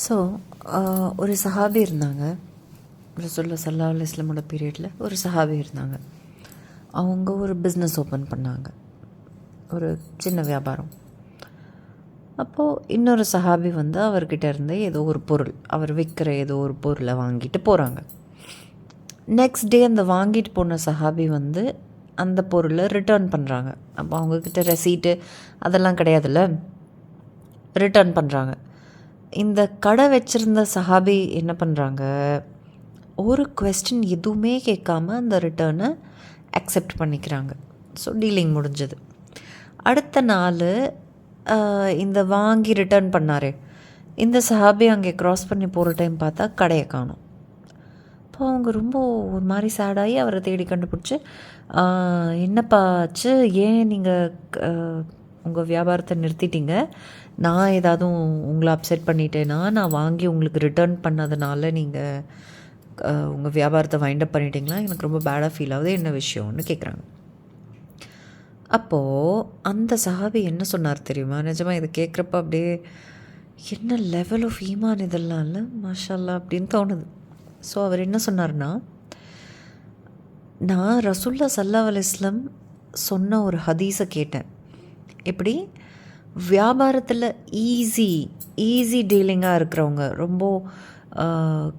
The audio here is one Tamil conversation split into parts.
ஸோ uh, ஒரு சஹாபி இருந்தாங்க. ரசூல்லா சல்லா அலி இஸ்லாமோட பீரியடில் ஒரு சஹாபி இருந்தாங்க. அவங்க ஒரு பிஸ்னஸ் ஓப்பன் பண்ணாங்க. ஒரு சின்ன வியாபாரம். அப்போது இன்னொரு சஹாபி வந்து அவர்கிட்ட இருந்து ஏதோ ஒரு பொருள் அவர் விற்கிற ஏதோ ஒரு பொருளை வாங்கிட்டு போகிறாங்க நெக்ஸ்ட் டே அந்த வாங்கிட்டு போன சஹாபி வந்து அந்த பொருளை ரிட்டர்ன் பண்ணுறாங்க அப்போ அவங்கக்கிட்ட ரெசீட்டு அதெல்லாம் கிடையாதுல்ல? ரிட்டர்ன் பண்ணுறாங்க இந்த கடை வச்சுருந்த சஹாபி என்ன பண்ணுறாங்க ஒரு கொஸ்டின் எதுவுமே கேட்காம அந்த ரிட்டர்னை அக்செப்ட் பண்ணிக்கிறாங்க. ஸோ டீலிங் முடிஞ்சது. அடுத்த நாள் இந்த வாங்கி ரிட்டர்ன் பண்ணார். இந்த சஹாபி அங்கே க்ராஸ் பண்ணி போகிற டைம் பார்த்தா கடையை காணும். அப்போ அவங்க ரொம்ப ஒரு மாதிரி சேடாகி அவரை தேடி கண்டுபிடிச்சி என்னப்பா ஆச்சு? ஏன் நீங்கள் உங்கள் வியாபாரத்தை நிறுத்திட்டீங்க. நான் ஏதாவது உங்களை அப்செட் பண்ணிட்டேன்னா நான் வாங்கி உங்களுக்கு ரிட்டர்ன் பண்ணதுனால நீங்கள் உங்கள் வியாபாரத்தை வைண்டப் பண்ணிட்டீங்களா? எனக்கு ரொம்ப பேடாக ஃபீல் ஆகுது. என்ன விஷயம்னு கேட்குறாங்க அப்போது அந்த சஹாபி என்ன சொன்னார் தெரியுமா? நிஜமாக இதை கேட்குறப்ப அப்படியே என்ன லெவல் ஆஃப் ஈமான் இதெல்லாம் இல்லை? மாஷல்லா அப்படின்னு தோணுது. ஸோ அவர் என்ன சொன்னார்னா நான் ரசுல்லா சல்லா அலிஸ்லம் சொன்ன ஒரு ஹதீஸை கேட்டேன். எப்படி? வியாபாரத்தில் ஈஸி ஈஸி டீலிங்காக இருக்கிறவங்க ரொம்ப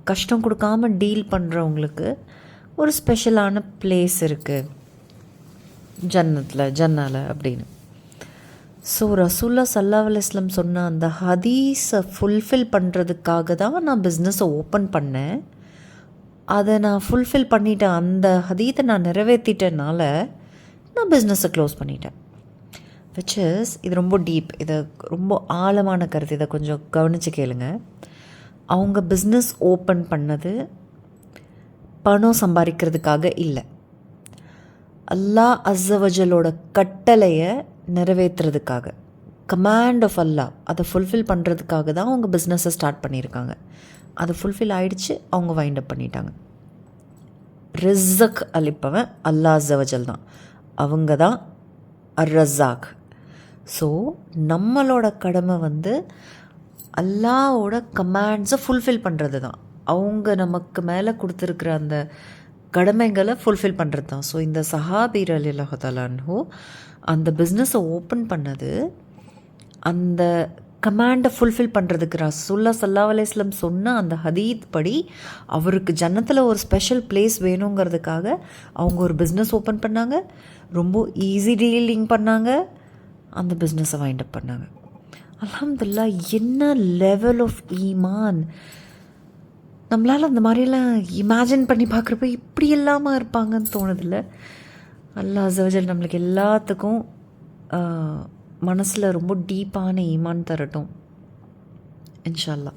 கஷ்டம் கொடுக்காம டீல் பண்ணுறவங்களுக்கு ஒரு ஸ்பெஷலான பிளேஸ் இருக்குது ஜன்னத்தில் ஜன்னால அப்படின்னு. ஸோ ரசூல்லா சல்லா இஸ்லம் சொன்ன அந்த ஹதீஸை ஃபுல்ஃபில் பண்ணுறதுக்காக தான் நான் பிஸ்னஸை ஓப்பன் பண்ணேன். அதை நான் ஃபுல்ஃபில் பண்ணிட்டேன் அந்த ஹதீத்தை நான் நிறைவேற்றிட்டனால நான் பிஸ்னஸை க்ளோஸ் பண்ணிட்டேன். விச் இஸ் இது ரொம்ப டீப் இதை ரொம்ப ஆழமான கருத்து. இதை கொஞ்சம் கவனித்து கேளுங்க. அவங்க பிஸ்னஸ் ஓப்பன் பண்ணது பணம் சம்பாதிக்கிறதுக்காக இல்லை. அல்லா அஸ்ஸவஜலோட கட்டளையை நிறைவேற்றுறதுக்காக. கமாண்ட் ஆஃப் அல்லா அதை ஃபுல்ஃபில் பண்ணுறதுக்காக தான் அவங்க பிஸ்னஸை ஸ்டார்ட் பண்ணியிருக்காங்க. அது ஃபுல்ஃபில் ஆகிடுச்சு அவங்க வைண்ட் அப் பண்ணிட்டாங்க. ரிசக் அளிப்பவன் அல்லா அஸ்ஸவஜல் தான். அவங்க தான் அர் ரஸாக் ஸோ நம்மளோட கடமை வந்து அல்லாவோட கமாண்ட்ஸை ஃபுல்ஃபில் பண்ணுறது தான் அவங்க நமக்கு மேலே கொடுத்துருக்குற அந்த கடமைகளை ஃபுல்ஃபில் பண்ணுறது தான் ஸோ இந்த சஹாபீர் அலி அல்லாஹாலு அந்த பிஸ்னஸை ஓப்பன் பண்ணது அந்த கமாண்டை ஃபுல்ஃபில் பண்ணுறதுக்கு ரசுல்லா சல்லா அலையம் சொன்ன அந்த ஹதீத் படி அவருக்கு ஜன்னத்தில் ஒரு ஸ்பெஷல் பிளேஸ் வேணுங்கிறதுக்காக அவங்க ஒரு பிஸ்னஸ் ஓப்பன் பண்ணாங்க. ரொம்ப ஈஸி டீலிங் பண்ணாங்க. அந்த பிஸ்னஸை வைண்ட் அப் பண்ணாங்க. அலமதுல்லா என்ன லெவல் ஆஃப் ஈமான்? நம்மளால் அந்த மாதிரிலாம் இமேஜின் பண்ணி பார்க்குறப்ப இப்படி இல்லாமல் இருப்பாங்கன்னு தோணுதில்ல. அல்லா ஜவஜல் நம்மளுக்கு எல்லாத்துக்கும் மனசில் ரொம்ப டீப்பான ஈமான் தரட்டும். இன்ஷால்லா